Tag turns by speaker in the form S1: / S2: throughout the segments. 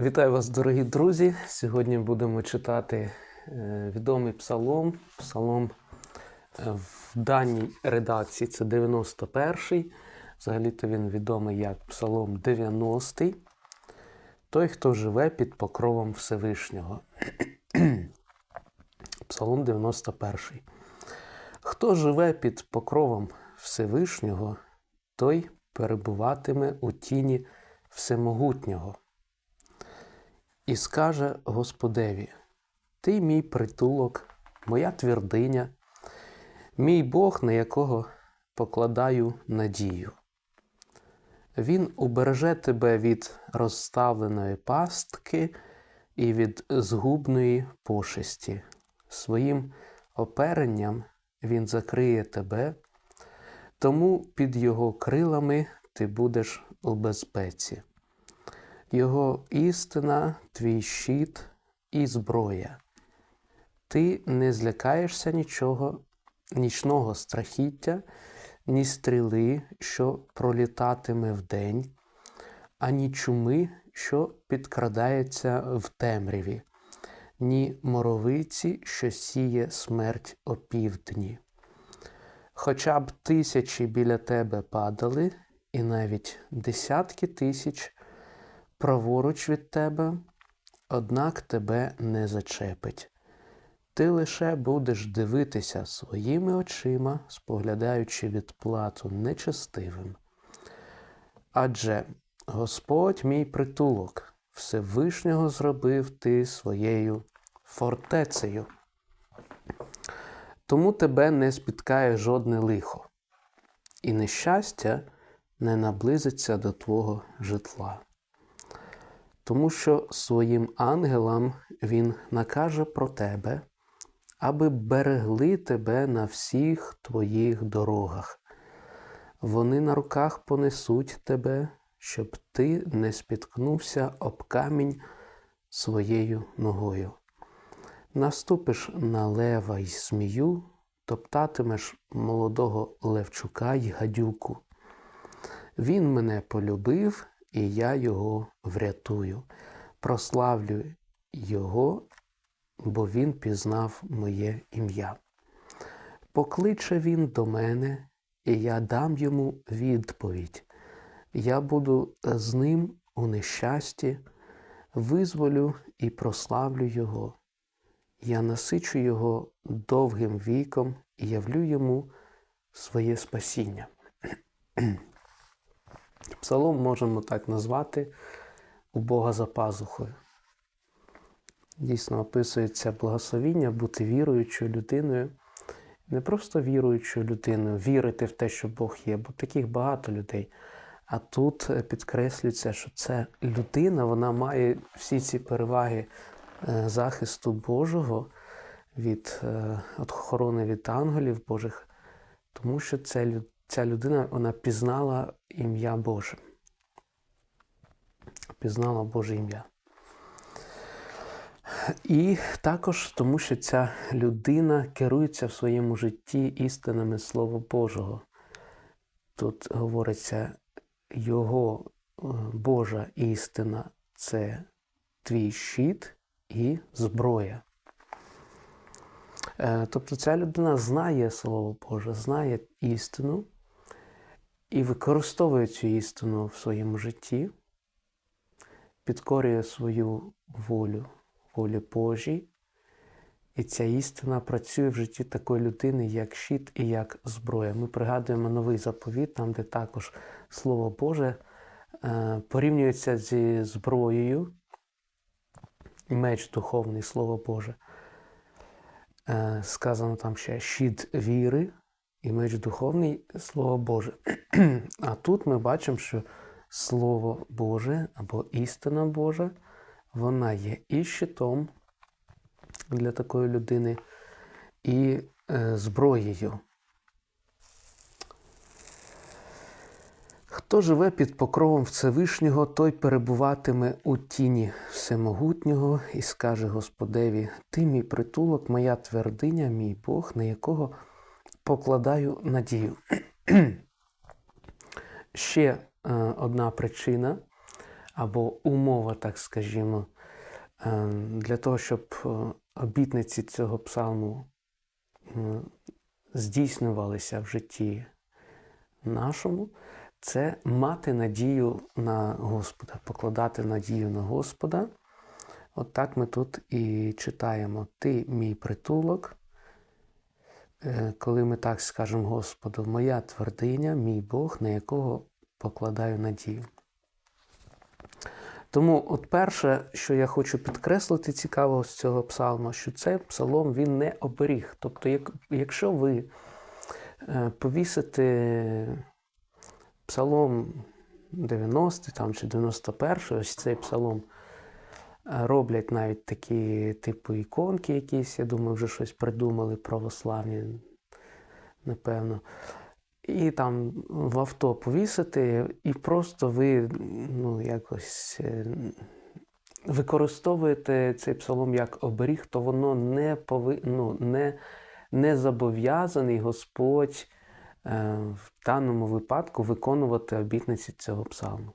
S1: Вітаю вас, дорогі друзі! Сьогодні будемо читати е, відомий псалом. Псалом е, в даній редакції це 91-й. Взагалі-то він відомий як Псалом 90-й. Той, хто живе під покровом Всевишнього. Псалом 91. й Хто живе під покровом Всевишнього, той перебуватиме у тіні Всемогутнього. І скаже Господеві: Ти мій притулок, моя твердиня, мій Бог, на якого покладаю надію. Він убереже тебе від розставленої пастки і від згубної пошесті. Своїм оперенням він закриє тебе, тому під його крилами ти будеш у безпеці. Його істина, твій щит і зброя. Ти не злякаєшся нічого, нічного страхіття, ні стріли, що пролітатиме вдень, ані чуми, що підкрадається в темряві, ні моровиці, що сіє смерть опівдні. Хоча б тисячі біля тебе падали, і навіть десятки тисяч праворуч від тебе, однак тебе не зачепить. Ти лише будеш дивитися своїми очима, споглядаючи відплату нечестивим. Адже Господь мій притулок, Всевишнього зробив ти своєю фортецею. Тому тебе не спіткає жодне лихо, і нещастя не наблизиться до твого житла тому що своїм ангелам він накаже про тебе, аби берегли тебе на всіх твоїх дорогах. Вони на руках понесуть тебе, щоб ти не спіткнувся об камінь своєю ногою. Наступиш на лева й змію, топтатимеш молодого левчука й гадюку. Він мене полюбив і я його врятую. Прославлю Його, бо Він пізнав моє ім'я. Покличе він до мене, і я дам йому відповідь. Я буду з ним у нещасті, визволю і прославлю Його. Я насичу Його довгим віком і явлю йому своє спасіння. Псалом можемо так назвати у Бога за пазухою. Дійсно описується благословіння бути віруючою людиною. Не просто віруючою людиною, вірити в те, що Бог є, бо таких багато людей. А тут підкреслюється, що це людина, вона має всі ці переваги е, захисту Божого від е, охорони від ангелів Божих, тому що це ця людина вона пізнала ім'я Боже. Пізнала Боже ім'я. І також тому, що ця людина керується в своєму житті істинами Слова Божого. Тут говориться, Його е, Божа істина це твій щит і зброя. Е, тобто ця людина знає Слово Боже, знає істину і використовує цю істину в своєму житті, підкорює свою волю, волі Божій. І ця істина працює в житті такої людини, як щит і як зброя. Ми пригадуємо новий заповіт, там, де також Слово Боже е, порівнюється зі зброєю, меч духовний Слово Боже. Е, сказано там ще щит віри і меч духовний Слово Боже. А тут ми бачимо, що Слово Боже або істина Божа, вона є і щитом для такої людини, і е, зброєю. Хто живе під покровом Всевишнього, той перебуватиме у тіні Всемогутнього і скаже Господеві: Ти мій притулок, моя твердиня, мій Бог, на якого покладаю надію. Ще е, одна причина, або умова, так скажімо, е, для того, щоб е, обітниці цього псалму здійснювалися в житті нашому, це мати надію на Господа, покладати надію на Господа. От так ми тут і читаємо: Ти мій притулок. Е, Коли ми так скажемо Господу, моя твердиня, мій Бог, на якого покладаю надію. Тому, от перше, що я хочу підкреслити цікавого з цього псалма, що цей псалом він не оберіг. Тобто, як, якщо ви е, повісите псалом 90 там, чи 91, ось цей псалом роблять навіть такі типу іконки якісь, я думаю, вже щось придумали православні, напевно. І там в авто повісити, і просто ви ну, якось е, використовуєте цей псалом як оберіг, то воно не пови... ну, не, не зобов'язаний Господь е, в даному випадку виконувати обітниці цього псалму.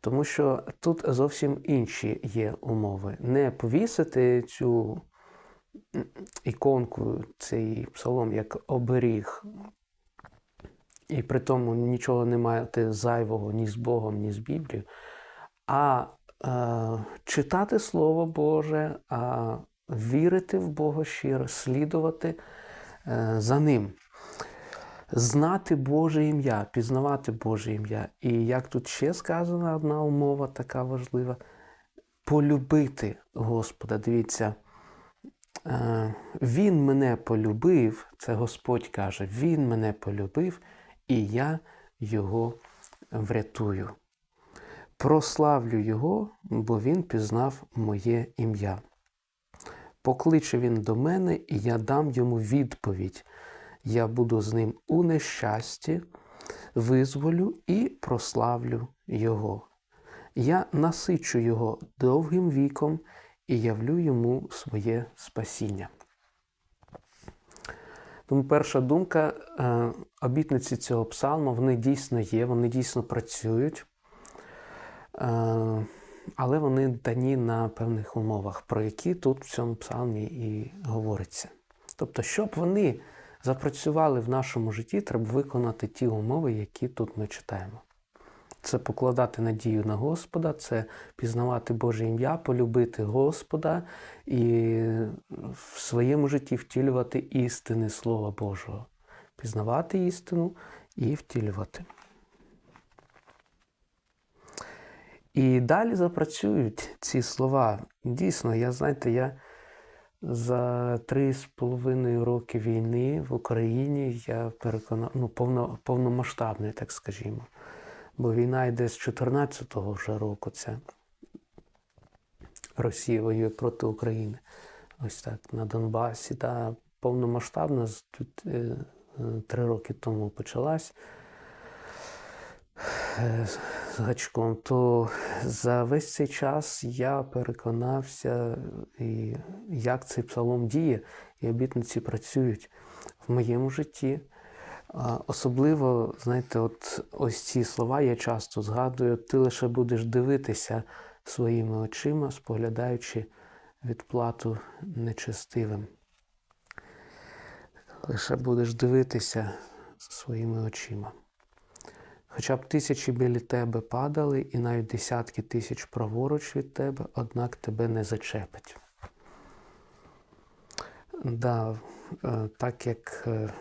S1: Тому що тут зовсім інші є умови. Не повісити цю іконку, цей псалом як оберіг, і при тому нічого не маєте зайвого ні з Богом, ні з Біблією, а е, читати Слово Боже, а вірити в Бога щиро, слідувати е, за Ним, знати Боже ім'я, пізнавати Боже ім'я. І як тут ще сказана одна умова така важлива, полюбити Господа. Дивіться. Е, Він мене полюбив, це Господь каже, Він мене полюбив, і я Його врятую. Прославлю Його, бо Він пізнав моє ім'я. Покличе Він до мене, і я дам йому відповідь. Я буду з ним у нещасті, визволю і прославлю Його. Я насичу Його довгим віком і явлю йому своє спасіння. Тому перша думка, е, обітниці цього псалму, вони дійсно є, вони дійсно працюють, е, але вони дані на певних умовах, про які тут в цьому псалмі і говориться. Тобто, щоб вони запрацювали в нашому житті, треба виконати ті умови, які тут ми читаємо. Це покладати надію на Господа, це пізнавати Боже ім'я, полюбити Господа і в своєму житті втілювати істини Слова Божого. Пізнавати істину і втілювати. І далі запрацюють ці слова. Дійсно, я знаєте, я за три з половиною роки війни в Україні я переконав, ну, повно, повномасштабної, так скажімо бо війна йде з 14-го вже року. Це Росія воює проти України. Ось так на Донбасі. Та повномасштабна тут е, три роки тому почалась е, гачком. То за весь цей час я переконався, і як цей псалом діє, і обітниці працюють в моєму житті. Особливо, знаєте, от ось ці слова я часто згадую, ти лише будеш дивитися своїми очима, споглядаючи відплату нечестивим. Лише будеш дивитися своїми очима. Хоча б тисячі біля тебе падали, і навіть десятки тисяч праворуч від тебе, однак тебе не зачепить. Да, е, Так як е,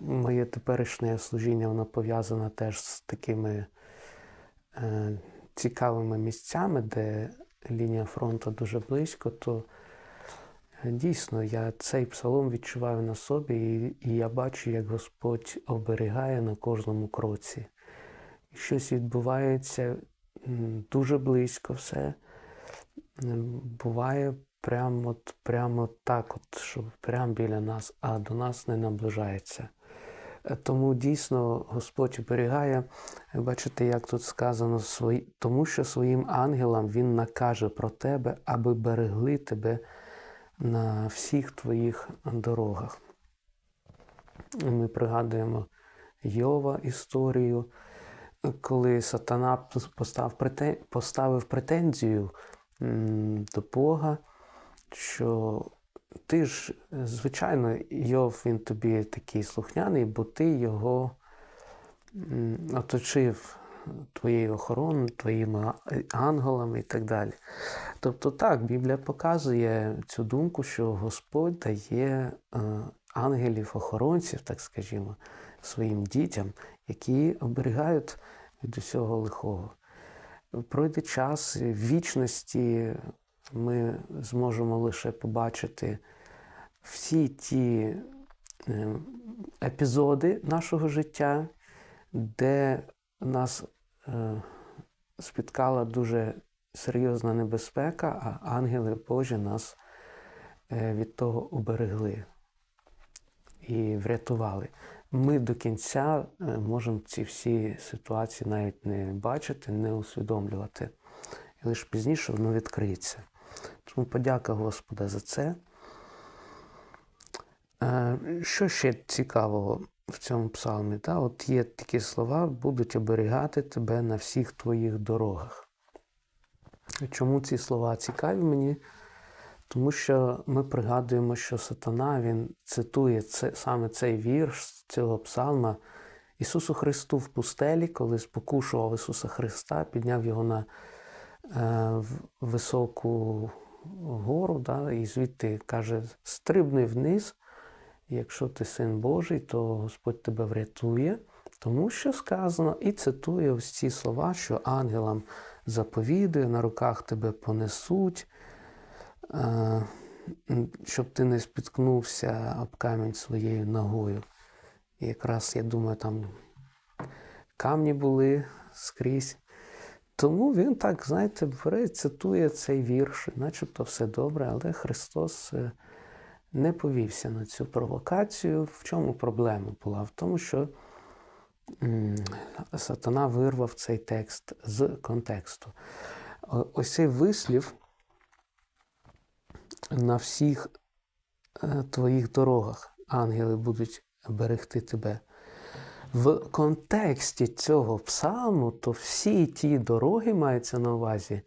S1: Моє теперішнє служіння воно пов'язане теж з такими е, цікавими місцями, де лінія фронту дуже близько, то дійсно я цей псалом відчуваю на собі, і, я бачу, як Господь оберігає на кожному кроці. Щось відбувається дуже близько все. Буває прямо прямо так, от, що прямо біля нас, а до нас не наближається. Е, тому дійсно Господь оберігає, бачите, як тут сказано, тому що своїм ангелам Він накаже про тебе, аби берегли тебе на всіх твоїх дорогах. Ми пригадуємо Йова історію, коли сатана поставив претензію до Бога, що ти ж, звичайно, Йов, він тобі такий слухняний, бо ти його оточив твоєю охороною, твоїми ангелами і так далі. Тобто так, Біблія показує цю думку, що Господь дає е, ангелів-охоронців, так скажімо, своїм дітям, які оберігають від усього лихого. Пройде час вічності, ми зможемо лише побачити всі ті е, епізоди нашого життя, де нас е, спіткала дуже серйозна небезпека, а ангели Божі нас е, від того уберегли і врятували. Ми до кінця е, можемо ці всі ситуації навіть не бачити, не усвідомлювати. І лише пізніше воно відкриється. Тому подяка Господа за це. Е, Що ще цікавого в цьому псалмі? Та? От є такі слова, будуть оберігати тебе на всіх твоїх дорогах. Чому ці слова цікаві мені? Тому що ми пригадуємо, що сатана він цитує це, саме цей вірш цього псалма Ісусу Христу в пустелі, коли спокушував Ісуса Христа, підняв його на е, високу гору, да, і звідти каже: стрибни вниз, якщо ти син Божий, то Господь тебе врятує. Тому що сказано, і цитує ось ці слова, що ангелам заповідує, на руках тебе понесуть, е, щоб ти не спіткнувся об камінь своєю ногою. І якраз, я думаю, там камні були скрізь. Тому він так, знаєте, цитує цей вірш, начебто все добре, але Христос е, не повівся на цю провокацію. В чому проблема була? В тому, що сатана вирвав цей текст з контексту. Ось цей вислів на всіх е, твоїх дорогах ангели будуть берегти тебе. В контексті цього псалму, то всі ті дороги маються на увазі,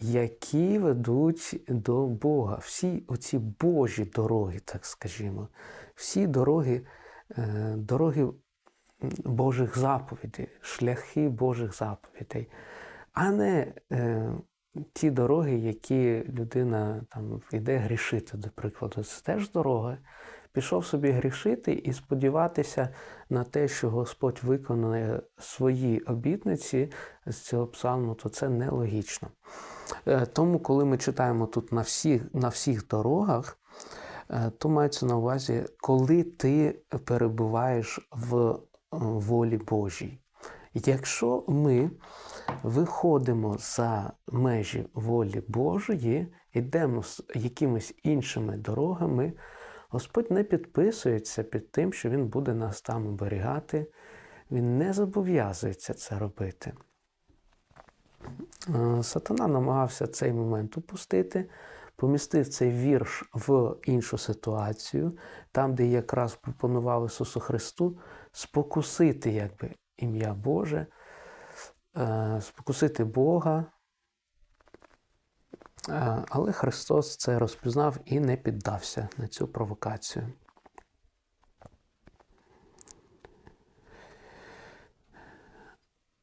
S1: які ведуть до Бога. Всі оці Божі дороги, так скажімо, всі дороги, е, дороги Божих заповідей, шляхи Божих заповідей, а не е, ті дороги, які людина там йде грішити, до прикладу. Це теж дорога. Пішов собі грішити і сподіватися на те, що Господь виконає свої обітниці з цього псалму, то це нелогічно. Е, Тому, коли ми читаємо тут на всіх, на всіх дорогах, е, то мається на увазі, коли ти перебуваєш в е, волі Божій. Якщо ми виходимо за межі волі Божої, йдемо з якимись іншими дорогами, Господь не підписується під тим, що Він буде нас там оберігати. Він не зобов'язується це робити. Е, Сатана намагався цей момент упустити, помістив цей вірш в іншу ситуацію, там, де якраз пропонував Ісусу Христу спокусити якби, ім'я Боже, е, спокусити Бога. Е, Але Христос це розпізнав і не піддався на цю провокацію.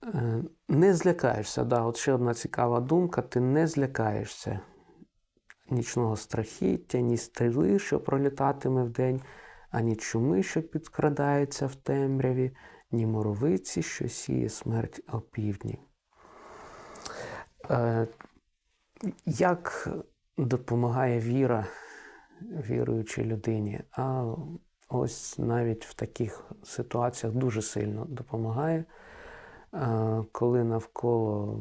S1: Е, Не злякаєшся, да, от ще одна цікава думка: ти не злякаєшся нічного страхіття, ні стріли, що пролітатиме вдень, ані чуми, що підкрадається в темряві, ні моровиці, що сіє смерть опівдні. Як допомагає віра віруючій людині? А ось навіть в таких ситуаціях дуже сильно допомагає, коли навколо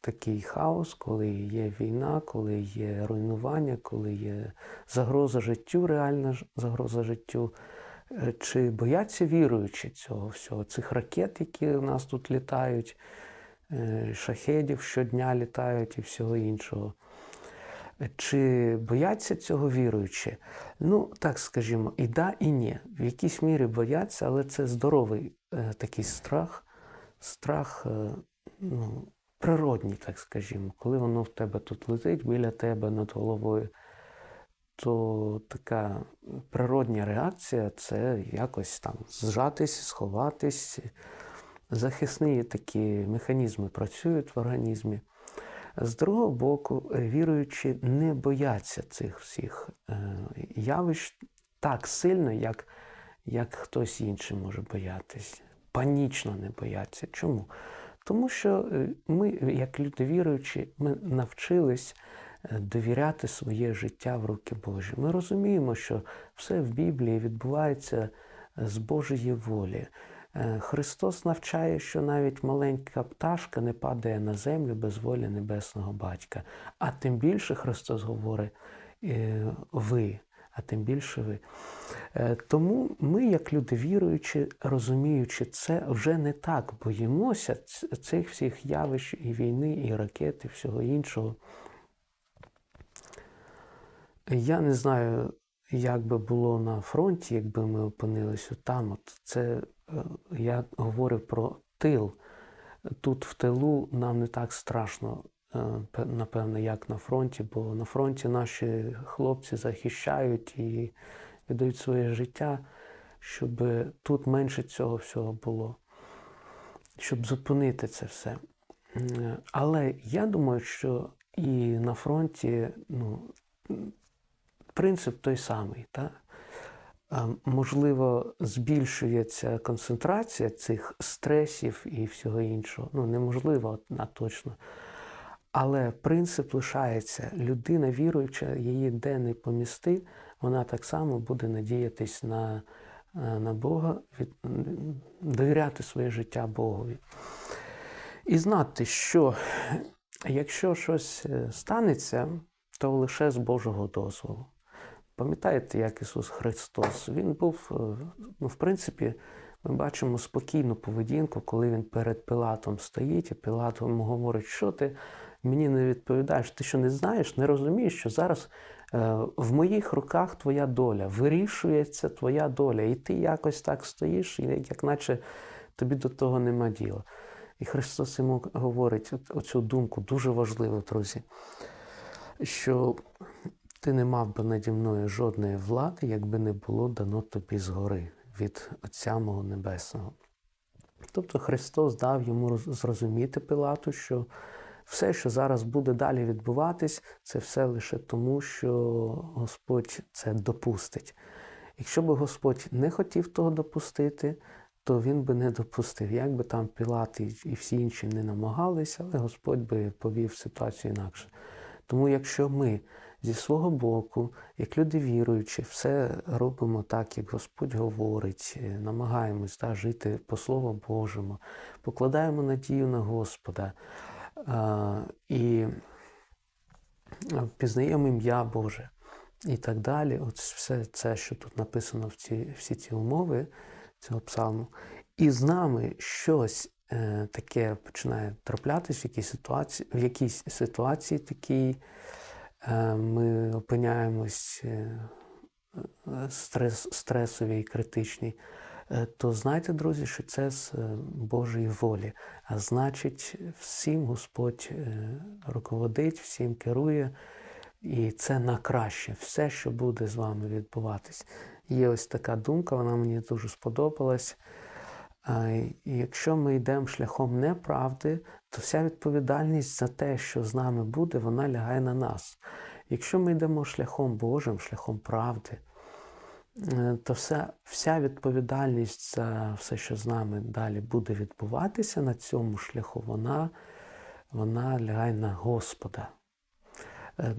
S1: такий хаос, коли є війна, коли є руйнування, коли є загроза життю, реальна загроза життю. Е, Чи бояться віруючі цього всього, цих ракет, які у нас тут літають, шахедів щодня літають і всього іншого. Е, Чи бояться цього віруючі? Ну, так скажімо, і да, і ні. В якійсь мірі бояться, але це здоровий е, такий страх, страх е, ну, природній, так скажімо, коли воно в тебе тут летить біля тебе над головою, то така природня реакція це якось там зжатись, сховатись. Захисні такі механізми працюють в організмі. З другого боку, віруючі не бояться цих всіх е, явищ так сильно, як, як хтось інший може боятись. Панічно не бояться. Чому? Тому що е, ми, як люди віруючі, ми навчились е, довіряти своє життя в руки Божі. Ми розуміємо, що все в Біблії відбувається з Божої волі. Е, Христос навчає, що навіть маленька пташка не падає на землю без волі небесного батька. А тим більше Христос говорить е, ви, а тим більше ви. Е, Тому ми, як люди віруючі, розуміючи це, вже не так боїмося цих всіх явищ і війни, і ракет, і всього іншого. Я не знаю, як би було на фронті, якби ми опинилися там. От це я говорю про тил. Тут в тилу нам не так страшно, е, напевно, як на фронті, бо на фронті наші хлопці захищають і віддають своє життя, щоб тут менше цього всього було, щоб зупинити це все. Але я думаю, що і на фронті ну, принцип той самий. Та? Можливо, збільшується концентрація цих стресів і всього іншого. Ну, неможливо, а точно. Але принцип лишається. Людина віруюча, її де не помісти, вона так само буде надіятись на, е, на Бога, від, довіряти своє життя Богові. І знати, що якщо щось е, станеться, то лише з Божого дозволу. Пам'ятаєте, як Ісус Христос? Він був, е, ну, в принципі, ми бачимо спокійну поведінку, коли він перед Пилатом стоїть, і Пилат йому говорить, що ти мені не відповідаєш, ти що не знаєш, не розумієш, що зараз е, в моїх руках твоя доля, вирішується твоя доля, і ти якось так стоїш, як наче тобі до того нема діла. І Христос йому говорить оцю думку дуже важливу, друзі, що ти не мав би наді мною жодної влади, якби не було дано тобі згори від Отця мого Небесного. Тобто Христос дав йому зрозуміти Пилату, що все, що зараз буде далі відбуватись, це все лише тому, що Господь це допустить. Якщо б Господь не хотів того допустити, то він би не допустив. Як би там Пілат і всі інші не намагалися, але Господь би повів ситуацію інакше. Тому якщо ми зі свого боку, як люди віруючі, все робимо так, як Господь говорить, е, намагаємось да, жити по Слову Божому, покладаємо надію на Господа а, і пізнаємо ім'я Боже і так далі. От все це, що тут написано в ці, всі ці умови цього псалму. І з нами щось е, таке починає траплятись в якійсь ситуації, в якійсь ситуації такій. Е, ми опиняємось е, е, стрес, стресовій, критичній, то знайте, друзі, що це з Божої волі. А значить, всім Господь руководить, всім керує, і це на краще, все, що буде з вами відбуватись. Є ось така думка, вона мені дуже сподобалась. І Якщо ми йдемо шляхом неправди, то вся відповідальність за те, що з нами буде, вона лягає на нас. Якщо ми йдемо шляхом Божим, шляхом правди, е, то вся, вся відповідальність за все, що з нами далі буде відбуватися на цьому шляху, вона, вона лягає на Господа. Е,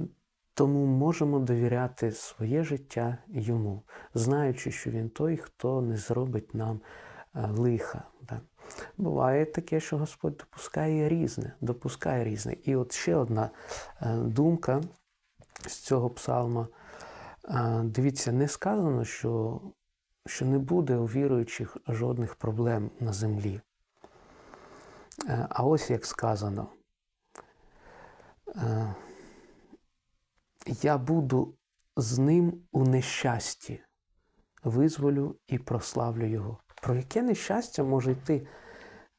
S1: Тому можемо довіряти своє життя йому, знаючи, що він той, хто не зробить нам е, лиха. Да. Буває таке, що Господь допускає різне, допускає різне. І от ще одна е, думка з цього псалма. Е, Дивіться, не сказано, що, що не буде у віруючих жодних проблем на землі. Е, А ось як сказано. Я буду з ним у нещасті, визволю і прославлю його. Про яке нещастя може йти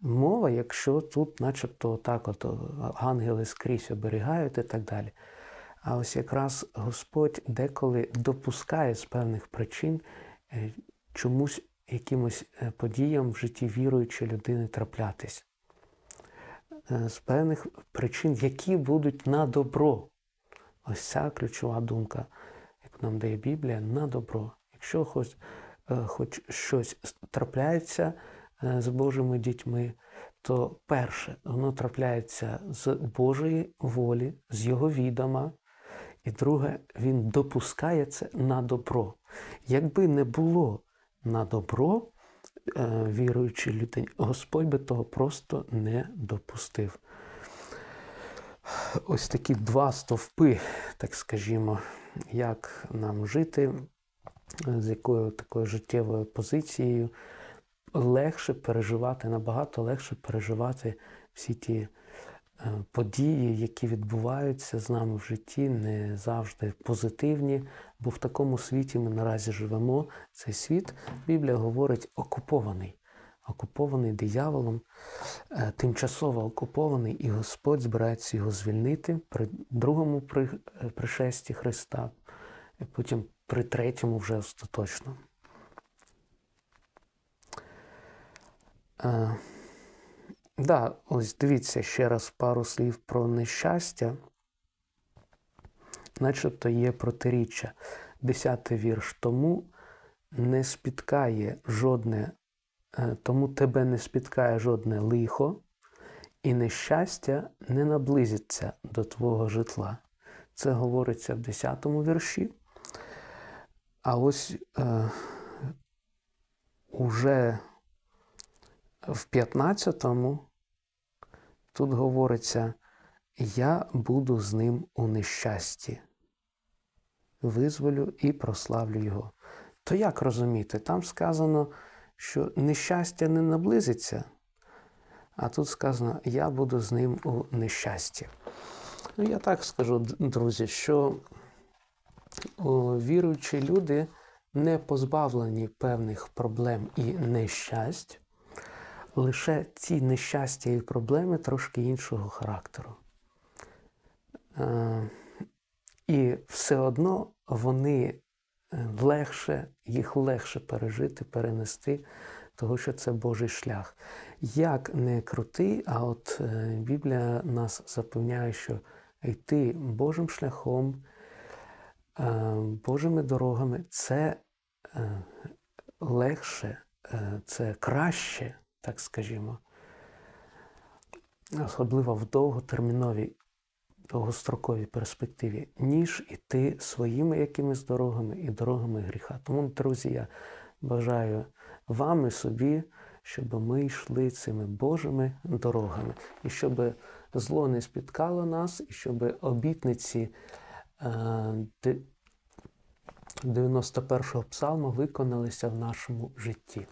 S1: мова, якщо тут, начебто, так, от ангели скрізь оберігають і так далі. А ось якраз Господь деколи допускає з певних причин е, чомусь якимось е, подіям в житті віруючої людини траплятись. Е, З певних причин, які будуть на добро. Ось ця ключова думка, яку нам дає Біблія, на добро. Якщо е, хоч щось трапляється е, з Божими дітьми, то перше, воно трапляється з Божої волі, з Його відома. І друге, він допускає це на добро. Якби не було на добро е, віруючій людині, Господь би того просто не допустив. Ось такі два стовпи, так скажімо, як нам жити, е, з якою такою життєвою позицією легше переживати, набагато легше переживати всі ті е, події, які відбуваються з нами в житті, не завжди позитивні, бо в такому світі ми наразі живемо. Цей світ, Біблія говорить, окупований. Окупований дияволом, е, тимчасово окупований, і Господь збирається його звільнити при другому е, пришесті Христа, потім при третьому вже остаточно. Е, Да, ось дивіться ще раз пару слів про нещастя. Начебто є протиріччя. Десятий вірш. Тому не спіткає жодне, е, тому тебе не спіткає жодне лихо, і нещастя не наблизиться до твого житла. Це говориться в 10 вірші. А ось е, уже в 15-му тут говориться: Я буду з ним у нещасті, визволю і прославлю його. То як розуміти? Там сказано, що нещастя не наблизиться, а тут сказано, я буду з ним у нещасті. Ну, я так скажу, друзі, що віруючі люди не позбавлені певних проблем і нещасть, лише ці нещастя і проблеми трошки іншого характеру. Е, І все одно вони е, легше, їх легше пережити, перенести, тому що це Божий шлях. Як не крути, а от е, Біблія нас запевняє, що йти Божим шляхом, Божими дорогами це е, легше, е, це краще, так скажімо, особливо в довготерміновій, довгостроковій перспективі, ніж іти своїми якимись дорогами і дорогами гріха. Тому, друзі, я бажаю вам і собі, щоб ми йшли цими Божими дорогами, і щоб зло не спіткало нас, і щоб обітниці е, 91-го псалму виконалися в нашому житті.